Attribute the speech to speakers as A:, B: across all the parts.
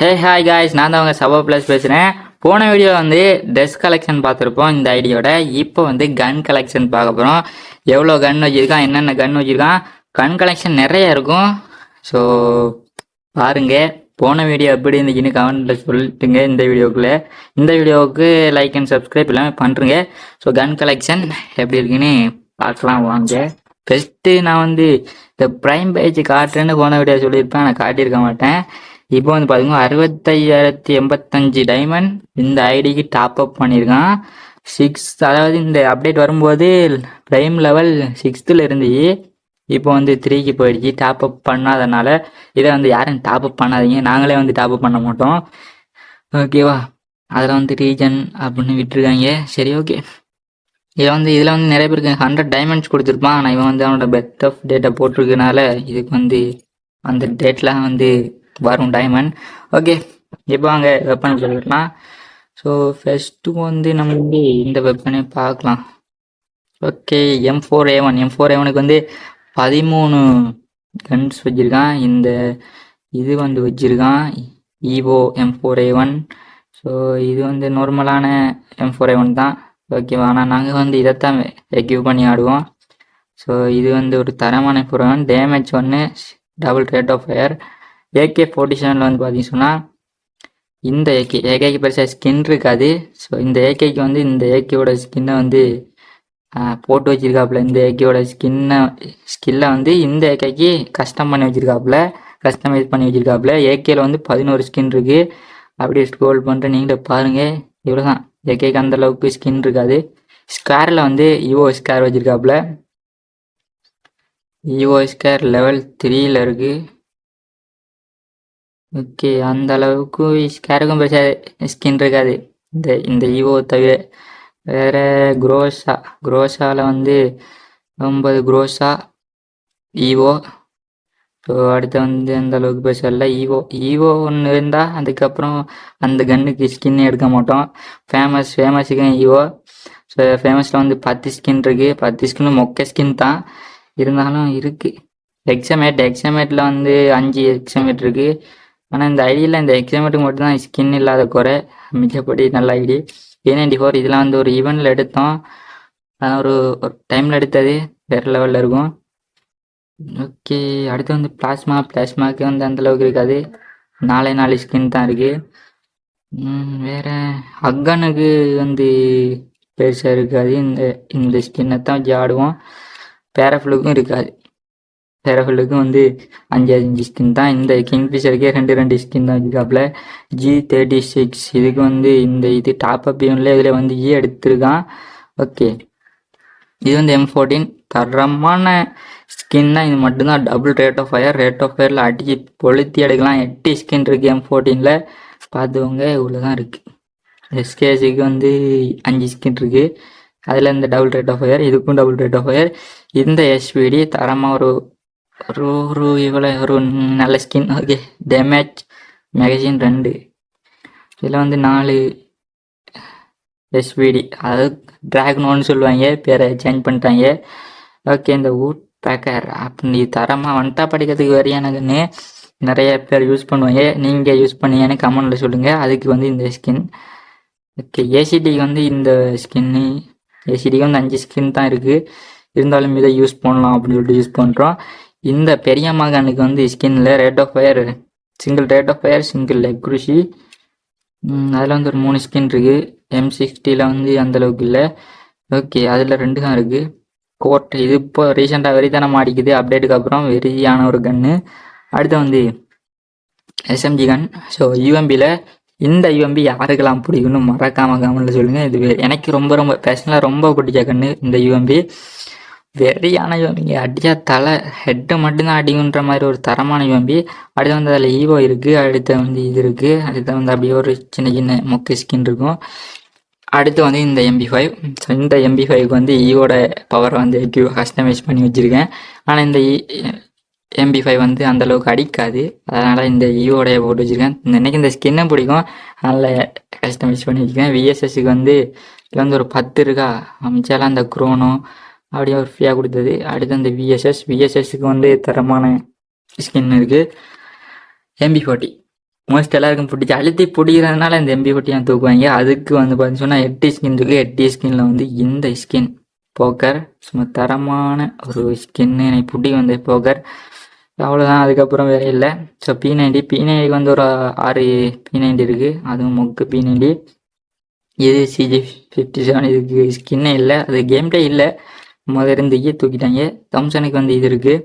A: Hey hi guys நான் தான் அவங்க சபா ப்ளஸ் பேசுகிறேன் போன வீடியோ வந்து ட்ரெஸ் கலெக்ஷன் பார்த்துருப்போம். இந்த ஐடியோட இப்போ வந்து கன் கலெக்ஷன் பார்க்க போகிறோம் எவ்வளோ கன் வச்சுருக்கான்? என்னென்ன கன் வச்சுருக்கான்? கன் கலெக்ஷன் நிறைய இருக்கும். ஸோ பாருங்கள் போன வீடியோ எப்படி இருந்துச்சுன்னு கமெண்ட்டில் சொல்லிட்டுங்க இந்த வீடியோக்குள்ளே. இந்த வீடியோவுக்கு லைக் அண்ட் சப்ஸ்கிரைப் எல்லாமே பண்ணுறேங்க ஸோ கன் கலெக்ஷன் எப்படி இருக்குன்னு பார்க்கலாம் வாங்க. ஃபஸ்ட்டு நான் வந்து இந்த ப்ரைம் பேஜ் காட்டுறேன்னு போன வீடியோ சொல்லியிருப்பேன். நான் காட்டியிருக்க மாட்டேன். இப்போ வந்து பார்த்தீங்கன்னா அறுபத்தையாயிரத்தி எண்பத்தஞ்சு டைமண்ட் இந்த ஐடிக்கு டாப் அப் பண்ணியிருக்கான் சிக்ஸ் அதாவது இந்த அப்டேட் வரும்போது ப்ரைம் லெவல் சிக்ஸ்த்தில் இருந்து இப்போ வந்து த்ரீக்கு போயிடுச்சு டாப் அப் பண்ணாதனால. இதை வந்து யாரும் டாப் அப் பண்ணாதீங்க நாங்களே வந்து டாப் அப் பண்ண மாட்டோம். ஓகேவா அதில் வந்து ரீஜன் அப்படின்னு விட்டுருக்காங்க. சரி ஓகே இதில் வந்து இதில் வந்து நிறைய பேருக்கு ஹண்ட்ரட் டைமண்ட்ஸ் கொடுத்துருப்பான். ஆனால் இவன் வந்து அவனோட பெத் ஆஃப் டேட்டை போட்டிருக்கனால இதுக்கு வந்து அந்த டேட்லாம் வந்து வரும் டைமண்ட் ஓகே இப்போ அங்கே வெப்பன் சொல்லிடலாம் ஸோ ஃபஸ்ட்டு வந்து நம்ம வந்து இந்த வெப்பனே பார்க்கலாம். Okay M four A one M four A ஒனுக்கு வந்து பதிமூணு கன்ஸ் வச்சுருக்கான். இந்த இது வந்து வச்சுருக்கான். Evo M four A one so இது வந்து நார்மலான எம் ஃபோர் ஏ ஒன் தான். ஓகேவா ஆனால் நாங்கள் வந்து இதைத்தான் எக்யூப் பண்ணி ஆடுவோம். ஸோ இது வந்து ஒரு தரமான ஃபோர் ஒன் டேமேஜ் ஒன்று double rate of fire AK forty செவனில் வந்து பார்த்தீங்கன்னு சொன்னால் இந்த ஏகே ஏகேக்கு பெருசாக ஸ்கின் இருக்காது. ஸோ இந்த ஏகேக்கு வந்து இந்த ஏகேவோட ஸ்கின்னை வந்து போட்டு வச்சிருக்காப்புல. இந்த ஏகேவோட ஸ்கின்னை ஸ்கில்லை வந்து இந்த ஏகேக்கு கஸ்டம் பண்ணி வச்சிருக்காப்புல. கஸ்டமைஸ் பண்ணி வச்சிருக்காப்புல. ஏகேல வந்து பதினோரு ஸ்கின் இருக்கு. அப்படியே ஸ்க்ரோல் பண்ணிட்டு நீங்களே பாருங்க. இவ்வளோதான் ஏகேக்கு அந்த அளவுக்கு ஸ்கின் இருக்காது. ஸ்கேரில் வந்து இவோ ஸ்கேர் வச்சிருக்காப்புல. இஓ ஸ்கேர் லெவல் த்ரீல இருக்குது ஓகே அந்த அளவுக்கு ஸ்கேருக்கும் பெருசாக ஸ்கின் இருக்காது இந்த இந்த ஈவோ தவிர வேற குரோஷா குரோஷாவில் வந்து ஒன்பது குரோஷா ஈவோ ஸோ அடுத்து வந்து அந்த அளவுக்கு பெருசாக இல்லை ஈவோ ஈவோ ஒன்று இருந்தால் அதுக்கப்புறம் அந்த கன்னுக்கு ஸ்கின் எடுக்க மாட்டோம் ஃபேமஸ் ஃபேமஸுக்கு ஈவோ ஸோ ஃபேமஸில் வந்து பத்து ஸ்கின் இருக்குது பத்து ஸ்கின் மொக்க ஸ்கின் தான் இருந்தாலும் இருக்குது எக்ஸாமேட் எக்ஸாமேட்டில் வந்து அஞ்சு எக்ஸாமேட் இருக்குது ஆனால் இந்த ஐடியில் இந்த எக்ஸாமேட்டுக்கு மட்டும்தான் ஸ்கின் இல்லாத குறை. மிச்சப்படி நல்ல ஐடி ஏ நைன்டி ஃபோர் இதெல்லாம் வந்து ஒரு ஈவெண்ட்டில் எடுத்தோம். ஒரு ஒரு டைமில் எடுத்தது வேறு லெவலில் இருக்கும். ஓகே அடுத்து வந்து பிளாஸ்மா பிளாஸ்மாக்கு வந்து அந்த அளவுக்கு இருக்காது. நாலே நாலு ஸ்கின் தான் இருக்குது வேற அக்கனுக்கு வந்து பெருசாக இருக்காது. இந்த இந்த ஸ்கின்னை தான் வச்சு ஆடுவோம் பேரஃபுல்லுக்கும் இருக்காது. பேரஃபுல்லுக்கும் வந்து அஞ்சு அஞ்சு ஸ்கின் தான். இந்த கிங்ஃபிஷருக்கே ரெண்டு ரெண்டு ஸ்கின் தான் வச்சுருக்காப்புல ஜி தேர்ட்டி சிக்ஸ் இதுக்கு வந்து இந்த இது டாப் அப் யூனில் இதில் வந்து இ எடுத்திருக்கான். ஓகே இது வந்து எம் ஃபோர்டீன் தரமான ஸ்கின் தான். இது மட்டும்தான். Double rate of fire rate of ஃபயரில் அடிச்சு பொழுத்தி எடுக்கலாம். எட்டு ஸ்கின் இருக்குது எம் ஃபோர்டீனில் பார்த்துக்கோங்க இவ்வளோ தான் இருக்குது எஸ்கேஜிக்கு வந்து அஞ்சு ஸ்கின் இருக்குது அதில் இந்த டபுள் ரேட் ஆஃப் ஃபயர் இதுக்கும் டபுள் ரேட் ஆஃப் ஃபயர் இந்த எஸ்பிடி தரமாக ஒரு ஒரு ஒரு இவ்வளோ ஒரு நல்ல ஸ்கின் ஓகே டேமேஜ் மேகசின் ரெண்டு. இதில் வந்து நாலு எஸ்விடி அதாவது ட்ராகனோன்னு சொல்லுவாங்க பேரை சேஞ்ச் பண்ணிட்டாங்க. ஓகே இந்த வூட் பேக்கர் அப்படி தரமாக வண்டா படிக்கிறதுக்கு வரையானதுன்னு நிறைய பேர் யூஸ் பண்ணுவாங்க. நீங்கள் யூஸ் பண்ணீங்கன்னு கமெண்டில் சொல்லுங்கள் அதுக்கு வந்து இந்த ஸ்கின் ஓகே ஏசிடிக்கு வந்து இந்த ஸ்கின்னு ஏசிடிக்கு வந்து அஞ்சு ஸ்கின் தான் இருக்குது இருந்தாலும் இதை யூஸ் பண்ணலாம் அப்படின்னு சொல்லிட்டு யூஸ் பண்ணுறோம் இந்த பெரிய மகனுக்கு வந்து ஸ்கின்ல rate of fire single rate of fire single Qureshi. அதில் வந்து ஒரு மூணு ஸ்கின் இருக்குது எம் சிக்ஸ்டியில் வந்து அந்தளவுக்கு இல்லை. ஓகே அதில் ரெண்டு தான் இருக்குது கோட் இது இப்போ ரீசெண்டாக வெறித்தனம் மாடிக்குது அப்டேட்டுக்கு அப்புறம் வெறியான ஒரு கன்று அடுத்து வந்து எஸ்எம்ஜி கன் ஸோ யூஎம்பியில் இந்த யூஎம்பி யாருக்கெல்லாம் பிடிக்கும்னு மறக்காம கமெண்ட்ல சொல்லுங்கள் இது எனக்கு ரொம்ப ரொம்ப பேஷனாக ரொம்ப பிடிச்ச கன்று இந்த யூஎம்பி வெறியான ஜோம்பிங்க அடியா தலை ஹெட்டை மட்டும்தான் அடிக்குன்ற மாதிரி ஒரு தரமான ஜோம்பி அடுத்து வந்து அதில் ஈவோ இருக்குது அடுத்து வந்து இது இருக்குது அடுத்து வந்து அப்படியே ஒரு சின்ன சின்ன மொக்க ஸ்கின் இருக்கும். அடுத்து வந்து இந்த எம்பி ஃபைவ் ஸோ இந்த எம்பி ஃபைவ்க்கு வந்து ஈவோட பவரை வந்து கியூ கஸ்டமைஸ் பண்ணி வச்சுருக்கேன். ஆனால் இந்த e, எம்பி ஃபைவ் வந்து அந்தளவுக்கு அடிக்காது. அதனால் இந்த ஈவோடைய போட்டு வச்சுருக்கேன். இன்னைக்கு இந்த ஸ்கின்னும் பிடிக்கும். அதனால் கஸ்டமைஸ் பண்ணி வச்சுருக்கேன். விஎஸ்எஸ்க்கு வந்து இதில் வந்து ஒரு பத்து இருக்கா? அமைச்சாலும் அந்த குரோனோ அப்படியே ஒரு ஃப்ரீயாக கொடுத்தது. அடுத்து அந்த விஎஸ்எஸ் விஎஸ்எஸ்க்கு வந்து தரமான ஸ்கின் இருக்குது எம்பி ஃபார்ட்டி மோஸ்ட் எல்லாருக்கும் பிடிச்சி அழுத்தி பிடிக்கிறதுனால இந்த எம்பி பொட்டியாக தூக்குவாங்க? அதுக்கு வந்து பார்த்தீங்கன்னா சொன்னால் ஸ்கின் இருக்குது எட்டி ஸ்கின்ல வந்து இந்த ஸ்கின் போக்கர் சும்மா தரமான ஒரு ஸ்கின்னு எனக்கு பிடி வந்த போக்கர் அவ்வளோதான் அதுக்கப்புறம் வேற இல்லை. ஸோ பி நைன்டி பி நைன்டிக்கு வந்து ஒரு ஆறு பி நைன்டி இருக்குது அதுவும் மொக்கு பி நைன்டி இது சிஜி ஃபிஃப்டி செவன் இதுக்கு ஸ்கின்னே இல்லை. அது கேம்டே இல்லை. முதல்ல இருந்துக்கி தூக்கிட்டாங்க. தம்சனுக்கு வந்து இது இருக்குது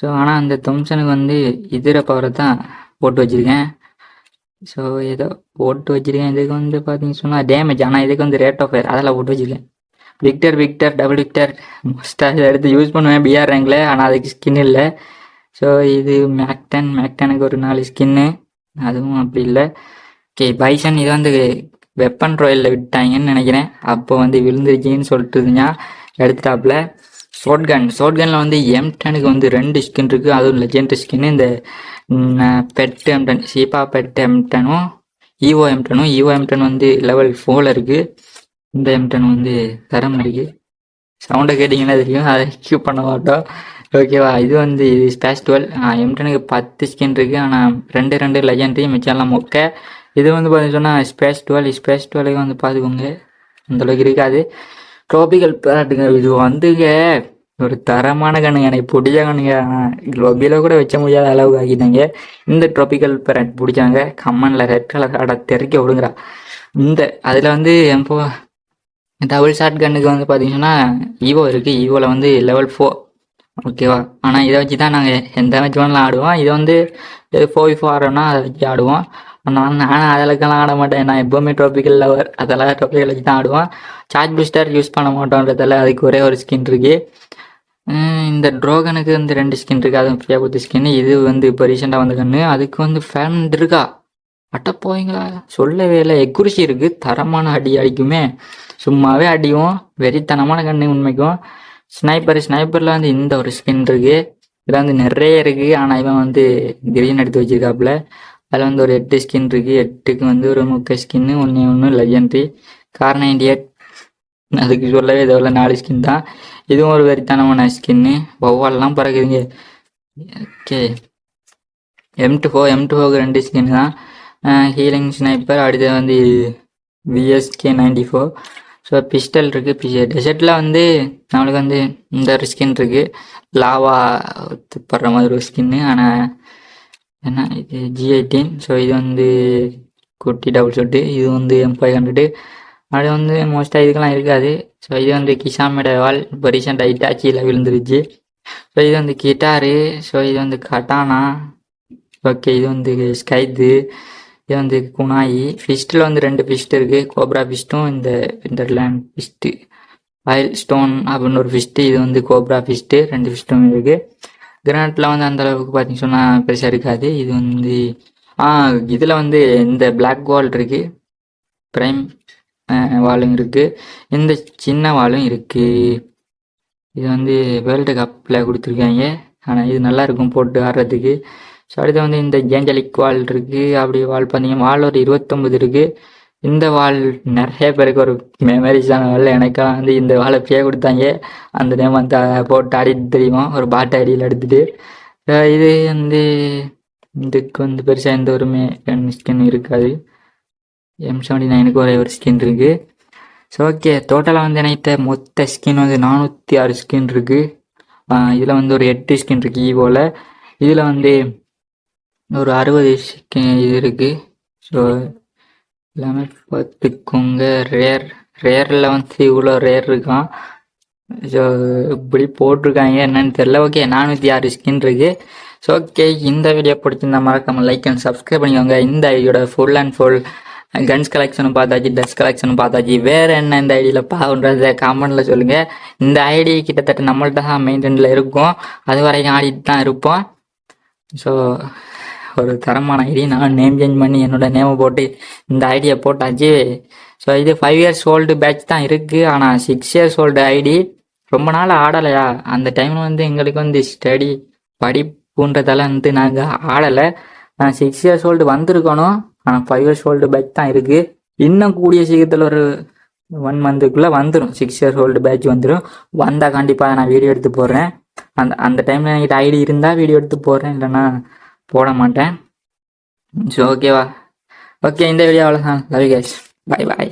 A: ஸோ ஆனால் அந்த தம்சனுக்கு வந்து இதர பவரை தான் போட்டு வச்சுருக்கேன். ஸோ ஏதோ போட்டு வச்சுருக்கேன். இதுக்கு வந்து பார்த்தீங்கன்னு சொன்னால் டேமேஜ் ஆனால் இதுக்கு வந்து ரேட் ஆஃப் ஃபயர் அதெல்லாம் போட்டு வச்சுருக்கேன். விக்டர் விக்டர் டபுள் விக்டர் மோஸ்ட்டாக இதை எடுத்து யூஸ் பண்ணுவேன் பிஆர் ரேங்கில் ஆனால் அதுக்கு ஸ்கின் இல்லை. ஸோ இது மேக்டன் மேக்டனுக்கு ஒரு நாலு ஸ்கின்னு அதுவும் அப்படி இல்லை. ஓகே பைசன் இது வந்து வெப்பன் ராயலில் விட்டாங்கன்னு நினைக்கிறேன். அப்போ வந்து விழுந்துருச்சின்னு சொல்லிட்டு இருந்தீங்க எடுத்துட்டாப்புல. ஷோட்கன் ஷோட்கனில் வந்து எம் டெனுக்கு வந்து ரெண்டு ஸ்கின் இருக்குது அதுவும் லெஜெண்ட் ஸ்கின் இந்த பெட் எம் டென் சீப்பா பெட் எம் டெனும் ஈவோ எம் டெனும் ஈவோ எம் டென் வந்து லெவல் ஃபோரில் இருக்குது இந்த எம் டென் வந்து தரம் இருக்குது சவுண்டை கேட்டிங்கன்னா தெரியும். அதை கியூ பண்ண மாட்டோம். ஓகேவா இது வந்து இது ஸ்பேஸ் டுவெல் எம் டெனுக்கு பத்து ஸ்கின் இருக்குது ஆனால் ரெண்டு ரெண்டு லெஜெண்ட்ரி மிச்சம்லாம் மொக்க. இது வந்து பார்த்தீங்கன்னா ஸ்பேஸ் டுவெல் ஸ்பேஸ் டுவெலுக்கு வந்து பார்த்துக்கோங்க அந்தளவுக்கு இருக்காது. ட்ராபிக்கல் பேரட்டுங்க இது வந்துங்க ஒரு தரமான கண்ணுங்க. எனக்கு பிடிச்ச கண்ணுங்க குளோபியில் கூட வச்ச முடியாத அளவுக்கு ஆக்கிட்டாங்க. இந்த ட்ராபிக்கல் பேரட் பிடிச்சாங்க கம்மனில் ரெட் கலர் ஆட தெறிக்க விடுங்கிறா இந்த அதில் வந்து எப்போ டபுள் ஷாட் கன்னுக்கு வந்து பார்த்தீங்கன்னா ஈவோ இருக்குது ஈவோவில் வந்து லெவல் ஃபோர் ஓகேவா ஆனால் இதை வச்சு தான் நாங்கள் எந்த மேட்ச் வேணாலும் ஆடுவோம். இதை வந்து ஃபோர் ஃபோர் ஆடுறோம்னா அதை வச்சு ஆடுவோம். நான் நானும் அதெல்லாம் ஆட மாட்டேன். நான் எப்போவுமே ட்ராபிக்கல் லவர் அதெல்லாம் ட்ராபிக்கல் வச்சு தான் ஆடுவேன். சார்ஜ் பூஸ்டர் யூஸ் பண்ண மாட்டோன்றதால அதுக்கு ஒரே ஒரு ஸ்கின் இருக்கு. இந்த ட்ரோகனுக்கு வந்து ரெண்டு ஸ்கின் இருக்கு. அதுவும் ஃப்ரீயாக கொடுத்த ஸ்கின் இது வந்து இப்போ ரீசெண்டாக வந்த கண்ணு அதுக்கு வந்து ஃபேன் இருக்கா. அட்ட போவீங்களா சொல்லவே இல்லை. எக்குரிசி இருக்கு. தரமான அடி அடிக்குமே. சும்மாவே அடிவோம். வெறித்தனமான கண்ணு உண்மைக்கும். ஸ்னைப்பர் ஸ்னைப்பரில் வந்து இந்த ஒரு ஸ்கின் இருக்கு. இதில் வந்து நிறைய இருக்கு. ஆனால் இவன் வந்து கிரீன் எடுத்து வச்சிருக்காப்புல. அதில் வந்து ஒரு எட்டு ஸ்கின் இருக்குது எட்டுக்கு வந்து ஒரு முக்க ஸ்கின்னு ஒன்று ஒன்று லெஜண்ட்ரி கார் நைன்டி எயிட் அதுக்கு சொல்லவே தேவையில்ல நாலு ஸ்கின் தான். இதுவும் ஒரு வெறித்தனமான ஸ்கின்னு ஒவ்வொல்லாம் பறக்குதுங்க. Okay. M two four M two folk ரெண்டு ஸ்கின் தான். ஹீலிங் ஸ்னைப்பர் அடுத்து வந்து VSK ninety four so pistol இருக்குது டெசர்ட்டில் வந்து நம்மளுக்கு வந்து இந்த ஒரு ஸ்கின் இருக்குது லாவா படுற மாதிரி ஒரு ஸ்கின்னு ஆனால் என்ன இது ஜி எயிட்டீன் ஸோ இது வந்து குட்டி டபுள் ஷூட்டு இது வந்து எம் ஃபைவ் ஹண்ட்ரடு அது வந்து மோஸ்ட்டாக இதுக்கெல்லாம் இருக்காது. ஸோ இது வந்து கிஷாமோட வால் இப்போ ரீசெண்டாக இட்டாச்சியில் விழுந்துருச்சு. ஸோ இது வந்து கிட்டாரு ஸோ இது வந்து கட்டானா ஓகே இது வந்து ஸ்கைது இது வந்து குணாயி ஃபிஸ்ட்டில் வந்து ரெண்டு ஃபிஸ்ட் இருக்குது கோப்ரா ஃபிஸ்ட்டும் இந்த விண்டர்லேண்ட் ஃபிஸ்ட்டு ஆயில் ஸ்டோன் அப்படின்னு ஒரு ஃபிஸ்ட்டு இது வந்து கோப்ரா ஃபிஸ்ட்டு ரெண்டு ஃபிஸ்ட்டும் இருக்குது கிரானட்டில் வந்து அந்த அளவுக்கு பார்த்தீங்க சொன்னால் பெருசாக இருக்காது. இது வந்து ஆ இதில் வந்து இந்த பிளாக் வால் இருக்குது ப்ரைம் வாலும் இருக்குது இந்த சின்ன வாலும் இருக்குது இது வந்து வேர்ல்டு கப்பில் கொடுத்துருக்காங்க. ஆனால் இது நல்லா இருக்கும் போட்டு ஆடுறதுக்கு. ஸோ அடுத்து வந்து இந்த ஏஞ்சலிக் வால் இருக்குது அப்படி வால் பார்த்தீங்கன்னா வால் ஒரு இருபத்தொம்பது இருக்குது இந்த வால் நிறைய பேருக்கு ஒரு மெமரிஸான வால் எனக்கெல்லாம் வந்து இந்த வாழை ஃப்ரீயாக கொடுத்தாங்க. அந்த டைம் வந்து போட்டு ஆடிட்டு தெரியுமா? ஒரு பாட்டு அடியில் எடுத்துட்டு. இது வந்து இதுக்கு வந்து பெருசாக எந்த ஒரு மே ஸ்கின் இருக்காது. எம் செவன்டி நைனுக்கு ஒரே ஒரு ஸ்கின் இருக்குது ஸோ ஓகே டோட்டலாக வந்து நினைத்த மொத்த ஸ்கின் வந்து நானூற்றி ஆறு ஸ்கின் இருக்குது இதில் வந்து ஒரு எட்டு ஸ்கின் இருக்குது ஈவோவில் e இதில் வந்து ஒரு அறுபது ஸ்கின் இது இருக்குது ஸோ எல்லாமே பார்த்துக்கோங்க. ரேர் ரேரில் வந்து இவ்வளோ ரேர் இருக்கான் ஸோ இப்படி போட்டிருக்காங்க. என்னன்னு தெரில ஓகே நானூற்றி ஆறு ஸ்கின் இருக்குது ஸோ ஓகே இந்த வீடியோ பிடிச்சிருந்தா மறக்காம லைக் அண்ட் சப்ஸ்கிரைப் பண்ணிக்கோங்க. இந்த ஐடியோட ஃபுல் அண்ட் ஃபுல் கன்ஸ் கலெக்ஷனும் பார்த்தாச்சு ட்ரெஸ் கலெக்ஷனும் பார்த்தாச்சு. வேறு என்ன இந்த ஐடியில் பாகுன்றத காமெண்டில் சொல்லுங்கள் இந்த ஐடி கிட்டத்தட்ட நம்மள்ட்ட தான் மெயின்டெனில் இருக்கும். அது வரைக்கும் ஆடிட்டு தான் இருப்போம். ஸோ ஒரு தரமான ஐடி நான் நேம் சேஞ்ச் பண்ணி என்னோட நேமை போட்டு இந்த ஐடியை போட்டாச்சு. ஸோ இது ஃபைவ் இயர்ஸ் ஓல்டு பேட்ச் தான் இருக்குது ஆனால் சிக்ஸ் இயர்ஸ் ஓல்டு ஐடி ரொம்ப நாள் ஆடலையா? அந்த டைமில் வந்து எங்களுக்கு வந்து ஸ்டடி படிப்புன்றதால வந்து நாங்கள் ஆடலை. சிக்ஸ் இயர்ஸ் ஓல்டு வந்திருக்கணும். ஆனால் ஃபைவ் இயர்ஸ் ஓல்டு பேட்ச் தான் இருக்குது இன்னும் கூடிய சீக்கிரத்தில் ஒரு ஒன் மந்த்துக்குள்ளே வந்துடும் சிக்ஸ் இயர்ஸ் ஓல்டு பேட்ச் வந்துடும் வந்தால் கண்டிப்பாக நான் வீடியோ எடுத்து போடுறேன். அந்த அந்த டைமில் என்கிட்ட ஐடி இருந்தால் வீடியோ எடுத்து போடுறேன். இல்லைன்னா போட மாட்டேன். ஸோ ஓகேவா ஓகே இந்த வீடியோ அவ்வளோதான் லவ் கைஸ் பாய் பாய்